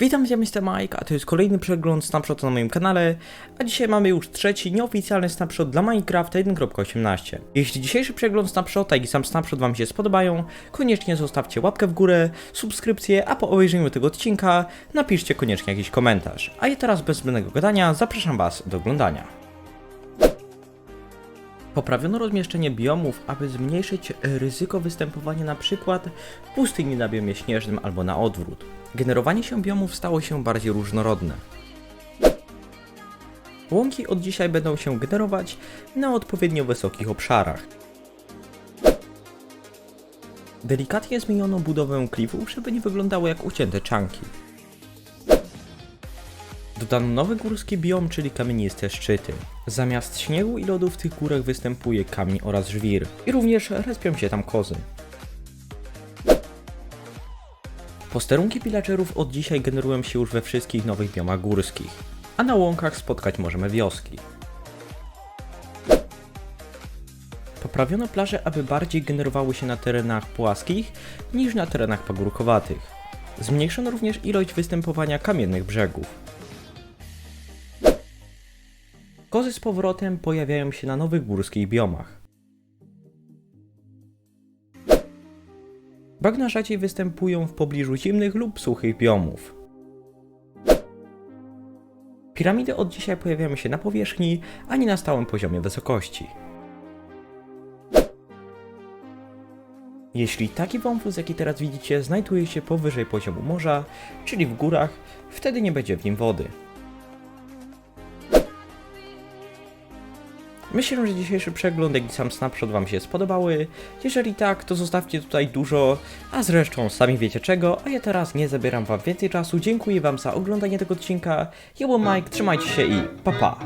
Witam, ja jestem Mike, a to jest kolejny przegląd snapshota na moim kanale, a dzisiaj mamy już trzeci, nieoficjalny snapshot dla Minecrafta 1.18. Jeśli dzisiejszy przegląd snapshota i sam snapshot Wam się spodobają, koniecznie zostawcie łapkę w górę, subskrypcję, a po obejrzeniu tego odcinka napiszcie koniecznie jakiś komentarz. A ja teraz bez zbędnego gadania zapraszam Was do oglądania. Poprawiono rozmieszczenie biomów, aby zmniejszyć ryzyko występowania w pustyni na biomie śnieżnym albo na odwrót. Generowanie się biomów stało się bardziej różnorodne. Łąki od dzisiaj będą się generować na odpowiednio wysokich obszarach. Delikatnie zmieniono budowę klifów, żeby nie wyglądały jak ucięte czanki. Dodano nowy górski biom, czyli kamieniste szczyty. Zamiast śniegu i lodu w tych górach występuje kamień oraz żwir. I również respią się tam kozy. Posterunki pillagerów od dzisiaj generują się już we wszystkich nowych biomach górskich, a na łąkach spotkać możemy wioski. Poprawiono plaże, aby bardziej generowały się na terenach płaskich niż na terenach pagórkowatych. Zmniejszono również ilość występowania kamiennych brzegów. Kozy z powrotem pojawiają się na nowych górskich biomach. Bagna rzadziej występują w pobliżu zimnych lub suchych biomów. Piramidy od dzisiaj pojawiają się na powierzchni, a nie na stałym poziomie wysokości. Jeśli taki wąwóz, jaki teraz widzicie, znajduje się powyżej poziomu morza, czyli w górach, wtedy nie będzie w nim wody. Myślę, że dzisiejszy przegląd, jak i sam snapshot Wam się spodobały. Jeżeli tak, to zostawcie tutaj dużo, a zresztą sami wiecie czego, a ja teraz nie zabieram Wam więcej czasu. Dziękuję Wam za oglądanie tego odcinka. Ja Mike, trzymajcie się i pa pa!